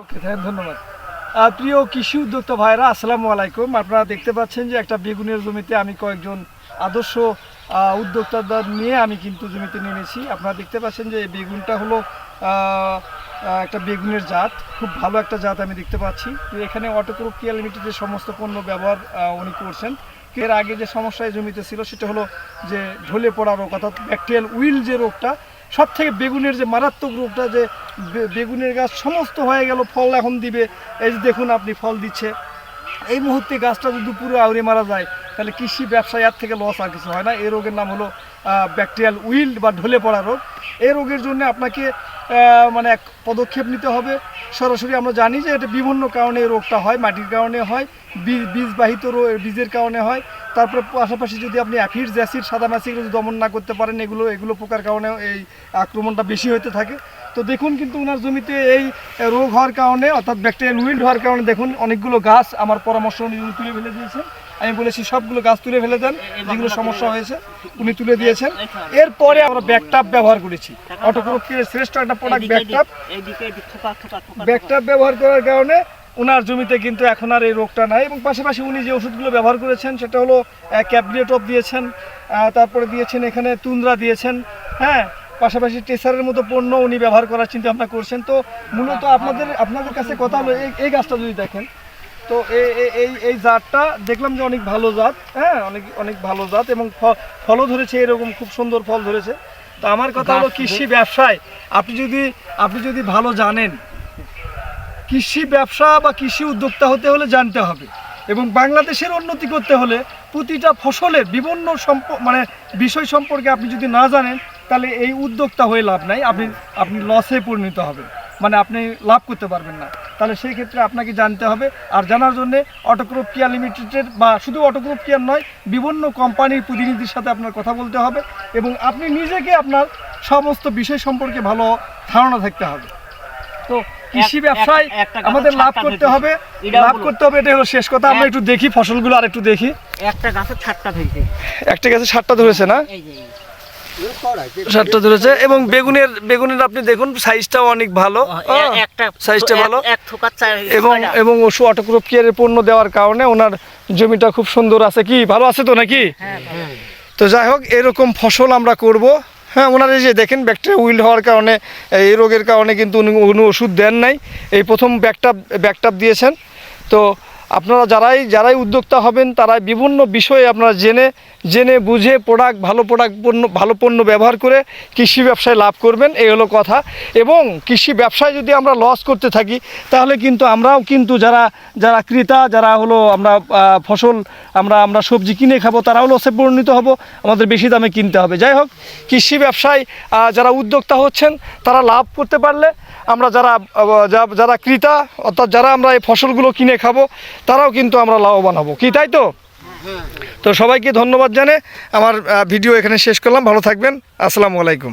ওকে ধন্যবাদ। প্রিয় কৃষি উদ্যোক্তা ভাইরা আসসালামু আলাইকুম। আপনারা দেখতে পাচ্ছেন যে একটা বেগুনের জমিতে আমি কয়েকজন আদর্শ উদ্যোক্তাদের নিয়ে আমি কিন্তু জমিতে নেমেছি। আপনারা দেখতে পাচ্ছেন যে বেগুনটা হলো একটা বেগুনের জাত। খুব ভালো একটা জাত আমি দেখতে পাচ্ছি। এখানে অটোক্রপ কেয়ার লিমিটেডের সমস্ত পণ্য ব্যবহার উনি করছেন। এর আগে যে সমস্যা এই জমিতে ছিল, সেটা হলো যে ঢলে পড়া রোগ, অর্থাৎ ব্যাকটেরিয়াল উইল যে রোগটা সব থেকে বেগুনের যে মারাত্মক রূপটা যে বেগুনের গাছ সমস্ত হয়ে গেল, ফল এখন দিবে। এই যে দেখুন আপনি ফল দিচ্ছে। এই মুহূর্তে গাছটা যদি পুরো আউরে মারা যায়, তাহলে কৃষি ব্যবসায় এর থেকে লস আর কিছু হয় না। এই রোগের নাম হলো ব্যাকটেরিয়াল উইল্ড বা ঢলে পড়া রোগ। এই রোগের জন্য আপনাকে মানে এক পদক্ষেপ নিতে হবে। সরাসরি আমরা জানি যে এটা বিভিন্ন কারণে রোগটা হয় মাটির কারণে হয় বীজ বীজবাহিত বীজের কারণে হয়। তারপরে পাশাপাশি যদি আপনি অ্যাফিড জ্যাসিড সাদা মাছিগুলো যদি দমন না করতে পারেন এগুলো এগুলো পোকার কারণে এই আক্রমণটা বেশি হতে থাকে। তো দেখুন কিন্তু ওনার জমিতে এই রোগ হওয়ার কারণে অর্থাৎ ব্যাকটেরিয়াল উইল্ড হওয়ার কারণে দেখুন অনেকগুলো গাছ আমার পরামর্শ উনি তুলে ফেলে দিয়েছেন। আমি বলেছি সবগুলো গাছ তুলে ফেলে দেন যেগুলো সমস্যা হয়েছে উনি তুলে দিয়েছেন। এরপরে আমরা ব্যাকটাপ ব্যবহার করেছি। অটোক্রোপের শ্রেষ্ঠ একটা প্রোডাক্ট ব্যাকটাপ ব্যাকটাপ ব্যবহার করার কারণে ওনার জমিতে কিন্তু এখন আর এই রোগটা নাই এবং পাশাপাশি উনি যে ওষুধগুলো ব্যবহার করেছেন সেটা হলো ক্যাবলিয়েটপ দিয়েছেন তারপরে দিয়েছেন এখানে তুন্দ্রা দিয়েছেন হ্যাঁ? পাশাপাশি টেসারের মতো পণ্য উনি ব্যবহার করার চিন্তা ভাবনা করছেন। তো মূলত আপনাদের আপনাদের কাছে কথা হলো এই এই গাছটা যদি দেখেন তো এই এই জাতটা দেখলাম যে অনেক ভালো জাত হ্যাঁ? অনেক অনেক ভালো জাত এবং ফলও ধরেছে এরকম খুব সুন্দর ফল ধরেছে। তো আমার কথা হলো কৃষি ব্যবসায় আপনি যদি আপনি যদি ভালো জানেন কৃষি ব্যবসা বা কৃষি উদ্যোক্তা হতে হলে জানতে হবে এবং বাংলাদেশের উন্নতি করতে হলে প্রতিটা ফসলের বিভিন্ন সম্প মানে বিষয় সম্পর্কে আপনি যদি না জানেন, তাহলে এই উদ্যোক্তা হয়ে লাভ নাই। আপনি আপনি লসে পরিণত হবেন। মানে আপনি লাভ করতে পারবেন না। তাহলে সেই ক্ষেত্রে আপনাকে জানতে হবে। আর জানার জন্য অটোক্রোপ কেয়ার লিমিটেডের বা শুধু অটোক্রোপ কেয়ার নয়, বিভিন্ন কোম্পানির প্রতিনিধির সাথে আপনার কথা বলতে হবে এবং আপনি নিজেকে আপনার সমস্ত বিষয় সম্পর্কে ভালো ধারণা থাকতে হবে। তো কৃষি ব্যবসায় আমাদের লাভ করতে হবে। লাভ করতে হবে এটা হলো শেষ কথা। আমরা একটু দেখি ফসলগুলো আর একটু দেখি। একটা গাছের ছাদটা ধরেছে। একটা গাছে সাতটা ধরেছে না? সাতটা ধরেছে এবং বেগুনের বেগুনের আপনি দেখুন সাইজটাও অনেক ভালো। সাইজটা ভালো। থোকার চার এবং এবং ওষু অটোক্রোপ কেয়ারের পণ্য দেওয়ার কারণে ওনার জমিটা খুব সুন্দর আছে কি? ভালো আছে তো নাকি? হ্যাঁ তো যাই হোক এরকম ফসল আমরা করব। হ্যাঁ ওনারা যে দেখেন ব্যাগটা উইল হওয়ার কারণে, এই রোগের কারণে কিন্তু উনি ওষুধ দেন নাই। এই প্রথম ব্যাকটাপ ব্যাকটাপ দিয়েছেন। তো আপনারা যারাই যারাই উদ্যোক্তা হবেন, তারাই বিভিন্ন বিষয়ে আপনারা জেনে জেনে বুঝে প্রোডাক্ট ভালো প্রোডাক্ট পণ্য, ভালো পণ্য ব্যবহার করে কৃষি ব্যবসায় লাভ করবেন, এই হলো কথা। এবং কৃষি ব্যবসায় যদি আমরা লস করতে থাকি, তাহলে কিন্তু আমরাও কিন্তু যারা যারা ক্রেতা, যারা হলো আমরা ফসল আমরা আমরা সবজি কিনে খাব, তারাও লসে পরিণত হব, আমাদের বেশি দামে কিনতে হবে। যাই হোক, কৃষি ব্যবসায় যারা উদ্যোক্তা হচ্ছেন, তারা লাভ করতে পারলে আমরা যারা যারা ক্রেতা, অর্থাৎ যারা আমরা এই ফসলগুলো কিনে খাব তারাও কিন্তু আমরা লাভবান হব। কি তাই তো? তো সবাইকে ধন্যবাদ জানে। আমার ভিডিও এখানে শেষ করলাম। ভালো থাকবেন। আসসালামু আলাইকুম।